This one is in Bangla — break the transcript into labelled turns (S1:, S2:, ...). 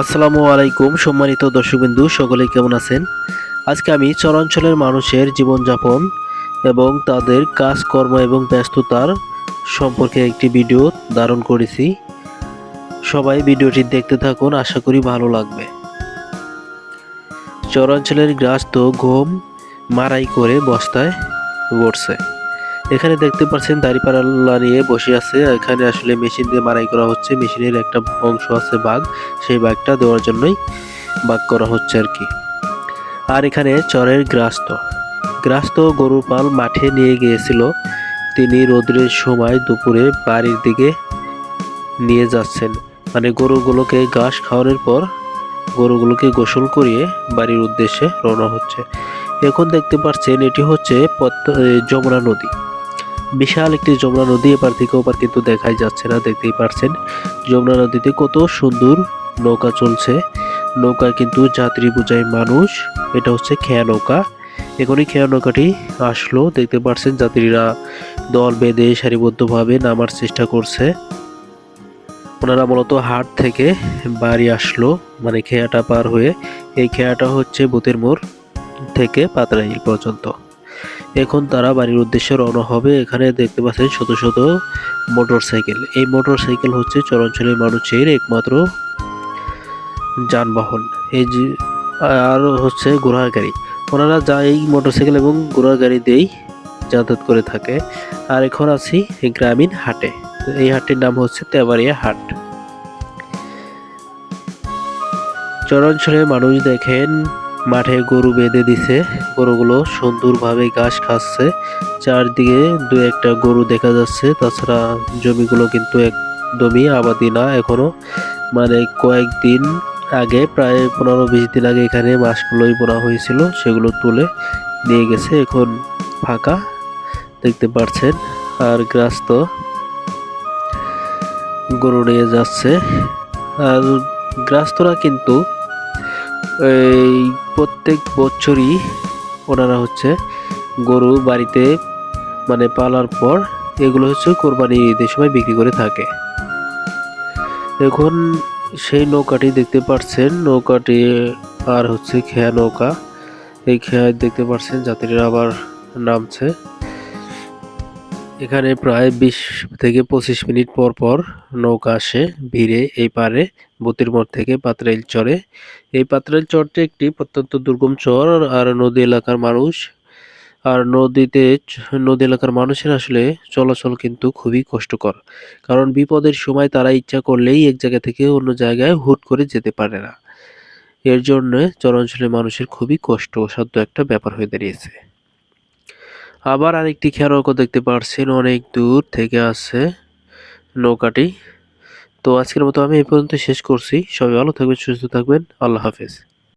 S1: আসসালামু আলাইকুম, সম্মানিত দর্শকবিন্দু, সকলে কেমন আছেন? আজকে আমি চরাঞ্চলের মানুষের জীবনযাপন এবং তাদের কাজকর্ম এবং ব্যস্ততার সম্পর্কে একটি ভিডিও ধারণ করেছি। সবাই ভিডিওটি দেখতে থাকুন, আশা করি ভালো লাগবে। চরাঞ্চলের গ্রাস তো ঘুম মারাই করে বস্তায় বসছে এখানে দেখতে পাচ্ছেন দাড়িপাল্লা নিয়ে বসে আছে। এখানে আসলে মেশিন দিয়ে মারাই করা হচ্ছে। মেশিনের একটা অংশ আছে বাঘ। সেই বাঘটা দেওয়ার জন্যই বাঘ করা হচ্ছে আর কি। আর এখানে চরের গ্রাস্ত। গ্রাস্ত গরুর পাল মাঠে নিয়ে গিয়েছিল। তিনি রোদ্রের সময় দুপুরে বাড়ির দিকে নিয়ে যাচ্ছেন। মানে গরুগুলোকে ঘাস খাওয়ানোর পর গরুগুলোকে গোসল করিয়ে বাড়ির উদ্দেশ্যে রওনা হচ্ছে। এখন দেখতে পাচ্ছেন এটি হচ্ছে যমুনা নদী। বিশাল একটি যমুনা নদী, এপার থেকে ওপার কিন্তু দেখাই যাচ্ছে না, দেখতেই পারছেন। যমুনা নদীতে কত সুন্দর নৌকা চলছে। নৌকা কিন্তু যাত্রী বোঝায় মানুষ, এটা হচ্ছে খেয়া নৌকা। এখনই খেয়া নৌকাটি আসলো, দেখতে পারছেন যাত্রীরা দল বেঁধে সারিবদ্ধভাবে নামার চেষ্টা করছে। ওনারা মূলত হাট থেকে বাড়ি আসলো মানে খেয়াটা পার হয়ে। এই খেয়াটা হচ্ছে বুতের মোড় থেকে পাতরাইল পর্যন্ত। এখন তারা বাড়ির উদ্দেশ্যে রওনা হবে। এখানে দেখতে পাচ্ছেন শত শত মোটর সাইকেল এই মোটর সাইকেল হচ্ছে চরাঞ্চলের মানুষের একমাত্র যানবাহন। এই যে, আর হচ্ছে ঘোড়ার গাড়ি। ওনারা যা এই মোটর সাইকেল এবং ঘোড়ার গাড়ি দিয়েই যাতায়াত করে থাকে। আর এখন আছি গ্রামীণ হাটে। এই হাটটির নাম হচ্ছে তেবাড়িয়া হাট। চরাঞ্চলের মানুষ দেখেন মাঠে গরু বেঁধে দিছে। গরুগুলো সুন্দরভাবে ঘাস খাচ্ছে। চারদিকে দু একটা গরু দেখা যাচ্ছে। তাছাড়া জমিগুলো কিন্তু একদমই আবাদি না এখনও। মানে কয়েকদিন আগে, প্রায় পনেরো বিশ দিন আগে এখানে মাছগুলোই বোনা হয়েছিল। সেগুলো তুলে নিয়ে গেছে। এখন ফাঁকা দেখতে পাচ্ছেন আর গ্রাস্ত গরু নিয়ে যাচ্ছে। আর গ্রাস্তরা কিন্তু এই প্রত্যেক বছরই ওনারা হচ্ছে গরু বাড়িতে মানে পালার পর এগুলো হচ্ছে কোরবানি ঈদের সময় বিক্রি করে থাকে। এখন সেই নৌকাটি দেখতে পাচ্ছেন নৌকাটি আর হচ্ছে খেয়া নৌকা। এই খেয়া দেখতে পাচ্ছেন যাত্রীরা আবার নামছে। এখানে প্রায় বিশ থেকে পঁচিশ মিনিট পর পর নৌকা আসে, ভিড়ে এই পারে বতির মোড় থেকে পাত্রাইল চরে। এই পাত্রাইল চরটি একটি প্রত্যন্ত দুর্গম চর আর নদী এলাকার মানুষ। আর নদীতে নদী এলাকার মানুষের আসলে চলাচল কিন্তু খুবই কষ্টকর। কারণ বিপদের সময় তারা ইচ্ছা করলেই এক জায়গা থেকে অন্য জায়গায় হুট করে যেতে পারে না। এর জন্য চরাঞ্চলের মানুষের খুবই কষ্টসাধ্য একটা ব্যাপার হয়ে দাঁড়িয়েছে। আবার আরেকটি খেয়া দেখতে পারছেন, অনেক দূর থেকে আছে নৌকাটি। তো আজকের মতো আমি এই পর্যন্ত শেষ করছি। সবাই ভালো থাকবেন, সুস্থ থাকবেন। আল্লাহ হাফেজ।